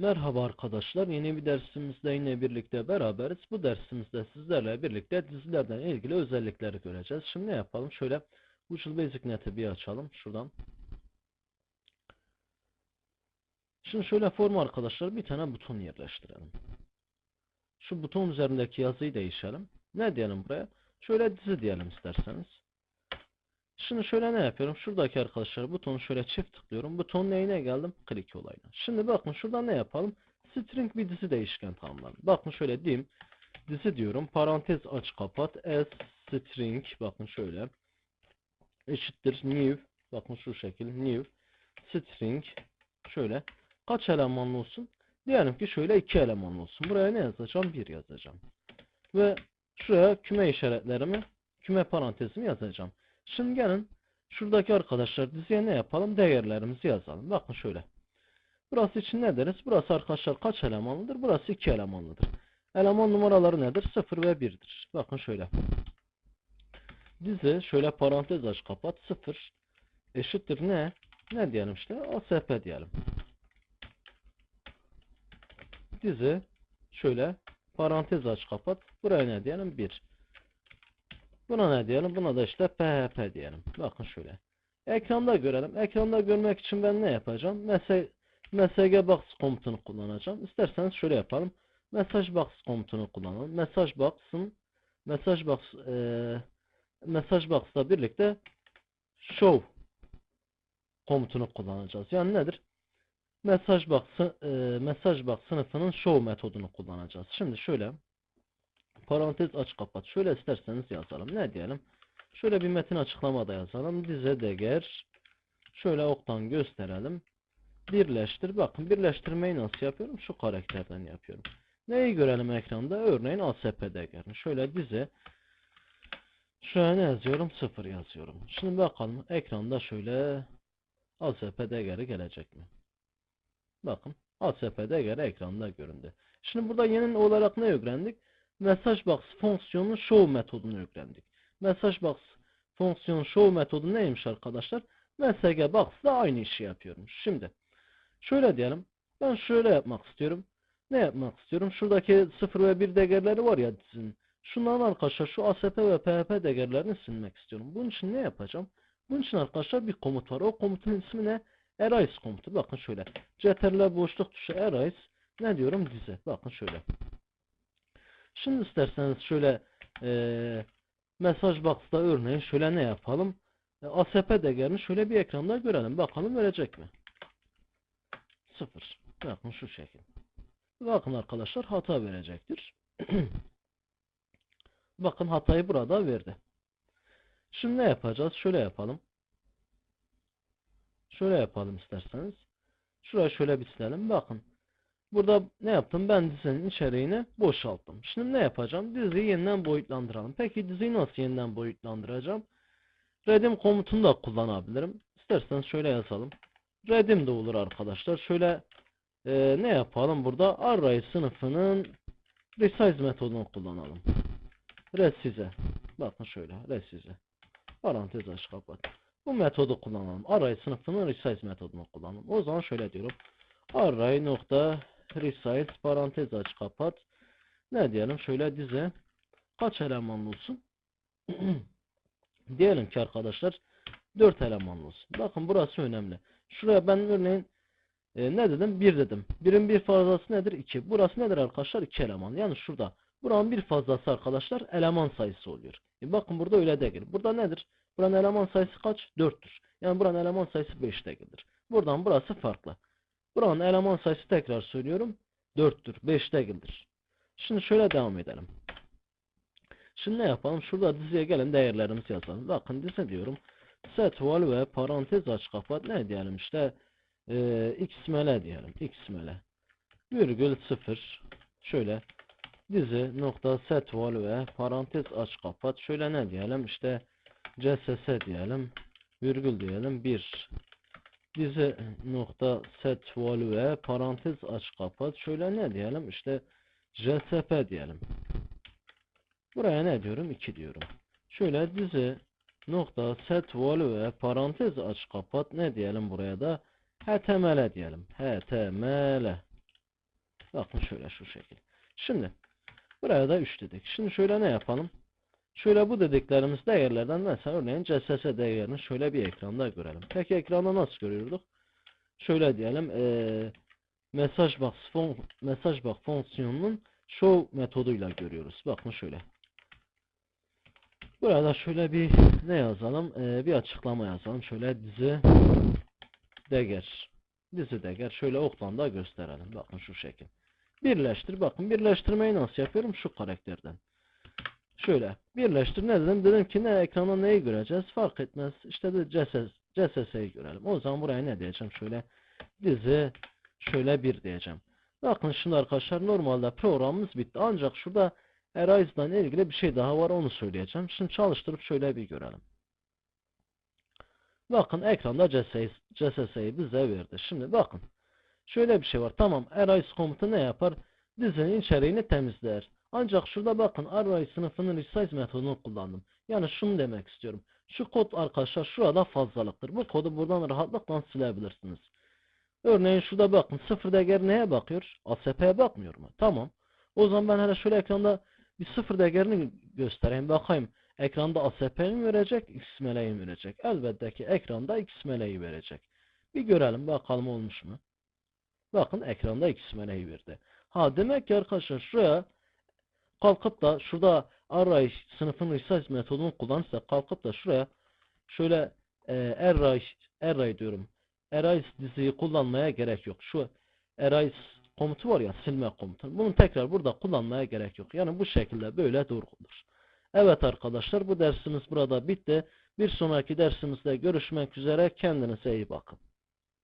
Merhaba arkadaşlar. Yeni bir dersimizde yine birlikte beraberiz. Bu dersimizde sizlerle birlikte dizilerden ilgili özellikleri göreceğiz. Şimdi ne yapalım? Şöyle Visual Basic Net'i bir açalım. Şuradan. Şimdi şöyle form arkadaşlar bir tane buton yerleştirelim. Şu buton üzerindeki yazıyı değişelim. Ne diyelim buraya? Şöyle dizi diyelim isterseniz. Şimdi şöyle ne yapıyorum? Şuradaki arkadaşlar butonu şöyle çift tıklıyorum. Butonun neyine geldim? Click olayına. Şimdi bakın şuradan ne yapalım? String bir dizi değişken tanımlayalım. Bakın şöyle diyeyim. Dizi diyorum. Parantez aç kapat. S string. Bakın şöyle. Eşittir new. Bakın şu şekil. New. String. Şöyle. Kaç elemanlı olsun? Diyelim ki şöyle iki elemanlı olsun. Buraya ne yazacağım? Bir yazacağım. Ve şuraya küme işaretlerimi, küme parantezimi yazacağım. Şimdi gelin şuradaki arkadaşlar diziye ne yapalım? Değerlerimizi yazalım. Bakın şöyle. Burası için ne deriz? Burası arkadaşlar kaç elemanlıdır? Burası 2 elemanlıdır. Eleman numaraları nedir? 0 ve 1'dir. Bakın şöyle. Dizi şöyle parantez aç kapat 0 eşittir ne? Ne diyelim işte? ASP diyelim. Dizi şöyle parantez aç kapat. Buraya ne diyelim? 1. Buna ne diyelim? Buna da işte PHP diyelim. Bakın şöyle. Ekranda görelim. Ekranda görmek için ben ne yapacağım? Mesaj MSG box komutunu kullanacağım. İsterseniz şöyle yapalım. Mesaj box komutunu kullanalım. Mesaj box'ın mesaj box e, mesaj box'la birlikte show komutunu kullanacağız. Yani nedir? Mesaj box e, mesaj box sınıfının show metodunu kullanacağız. Şimdi şöyle parantez aç kapat. Şöyle isterseniz yazalım. Ne diyelim? Şöyle bir metin açıklamada yazalım. Dize değer şöyle oktan gösterelim. Birleştir. Bakın birleştirmeyi nasıl yapıyorum? Şu karakterden yapıyorum. Neyi görelim ekranda? Örneğin ASP değerini. Şöyle dize şöyle ne yazıyorum? 0 yazıyorum. Şimdi bakalım ekranda şöyle ASP değeri gelecek mi? Bakın ASP değeri ekranda göründü. Şimdi burada yeni olarak ne öğrendik? Mesaj box fonksiyonu show metodunu yüklendik. Mesaj box fonksiyon show metodu neymiş arkadaşlar? MSG box'la aynı işi yapıyorum. Şimdi şöyle diyelim. Ben şöyle yapmak istiyorum. Ne yapmak istiyorum? Şuradaki 0 ve 1 değerleri var ya dizinin. Şunların arkadaşlar şu ASP ve PHP değerlerini silmek istiyorum. Bunun için ne yapacağım? Bunun için arkadaşlar bir komut var. O komutun ismi ne? Erase komutu. Bakın şöyle. Ctrl boşluk tuşu erase. Ne diyorum? Dize. Bakın şöyle. Şimdi isterseniz şöyle e, mesaj box'ta örneğin şöyle ne yapalım? E, ASP değerini şöyle bir ekranda görelim. Bakalım verecek mi? 0. Bakın şu şekil. Bakın arkadaşlar hata verecektir. Bakın hatayı burada verdi. Şimdi ne yapacağız? Şöyle yapalım. Şöyle yapalım isterseniz. Şuraya şöyle bir silelim. Bakın. Burada ne yaptım? Ben dizinin içeriğini boşalttım. Şimdi ne yapacağım? Diziyi yeniden boyutlandıralım. Peki diziyi nasıl yeniden boyutlandıracağım? Redim komutunu da kullanabilirim. İsterseniz şöyle yazalım. Redim de olur arkadaşlar. Şöyle e, ne yapalım burada? Array sınıfının resize metodunu kullanalım. Resize. Bakın şöyle. Resize. Parantez aç kapat. Bu metodu kullanalım. Array sınıfının resize metodunu kullanalım. O zaman şöyle diyorum. Array nokta resize parantez aç kapat. Ne diyelim? Şöyle dize. Kaç elemanlı olsun? Diyelim ki arkadaşlar 4 elemanlı olsun. Bakın burası önemli. Şuraya ben örneğin e, ne dedim? 1 dedim. 1'in bir fazlası nedir? 2. Burası nedir arkadaşlar? 2 eleman. Yani şurada. Buranın bir fazlası arkadaşlar eleman sayısı oluyor. E bakın burada öyle değil. Burada nedir? Buranın eleman sayısı kaç? 4'tür. Yani buranın eleman sayısı 5 değildir. Buradan burası farklı. Buranın eleman sayısı tekrar söylüyorum. 4'tür. 5 değildir. Şimdi şöyle devam edelim. Şimdi ne yapalım? Şurada diziye gelen değerlerimizi yazalım. Bakın dizi diyorum. Set val ve parantez aç kapat. Ne diyelim işte e, xml diyelim. xml virgül 0 şöyle dizi nokta set val ve parantez aç kapat. Şöyle ne diyelim? işte css diyelim. Virgül diyelim. 1 dizi nokta set val ve parantez aç kapat. Şöyle ne diyelim? işte jsp diyelim. Buraya ne diyorum? 2 diyorum. Şöyle dizi nokta set value parantez aç kapat ne diyelim buraya da html diyelim. html Bakın şöyle şu şekil. Şimdi buraya da 3 dedik. Şimdi şöyle ne yapalım? Şöyle bu dediklerimiz değerlerden mesela örneğin CSS değerini şöyle bir ekranda görelim. Peki ekranda nasıl görüyorduk? Şöyle diyelim eee mesaj box fon mesaj box fonksiyonunun show metoduyla görüyoruz. Bakın şöyle. Burada şöyle bir ne yazalım? Eee, bir açıklama yazalım. Şöyle dizi değer. Dizi değer. Şöyle oktan da gösterelim. Bakın şu şekil. Birleştir. Bakın birleştirmeyi nasıl yapıyorum? Şu karakterden. Şöyle birleştir ne dedim? Dedim ki ne ekrana neyi göreceğiz? Fark etmez. İşte de CSS, CSS'yi görelim. O zaman buraya ne diyeceğim? Şöyle dizi şöyle bir diyeceğim. Bakın şimdi arkadaşlar normalde programımız bitti. Ancak şurada Erase'dan ilgili bir şey daha var onu söyleyeceğim. Şimdi çalıştırıp şöyle bir görelim. Bakın ekranda CSS CSS'yi bize verdi. Şimdi bakın. Şöyle bir şey var. Tamam Erase komutu ne yapar? Dizinin içeriğini temizler. Ancak şurada bakın array sınıfının resize metodunu kullandım. Yani şunu demek istiyorum. Şu kod arkadaşlar şurada fazlalıktır. Bu kodu buradan rahatlıkla silebilirsiniz. Örneğin şurada bakın sıfır değer neye bakıyor? ASP'ye bakmıyor mu? Tamam. O zaman ben hele şöyle ekranda bir sıfır değerini göstereyim. Bakayım. Ekranda ASP'yi mi verecek? X meleği mi verecek? Elbette ki ekranda X meleği verecek. Bir görelim bakalım olmuş mu? Bakın ekranda X meleği verdi. Ha demek ki arkadaşlar şuraya kalkıp da şurada array sınıfın resize metodunu kullanırsak kalkıp da şuraya şöyle e, array array diyorum. Erase diziyi kullanmaya gerek yok. Şu erase komutu var ya silme komutu. Bunu tekrar burada kullanmaya gerek yok. Yani bu şekilde böyle durgundur. Evet arkadaşlar bu dersimiz burada bitti. Bir sonraki dersimizde görüşmek üzere. Kendinize iyi bakın.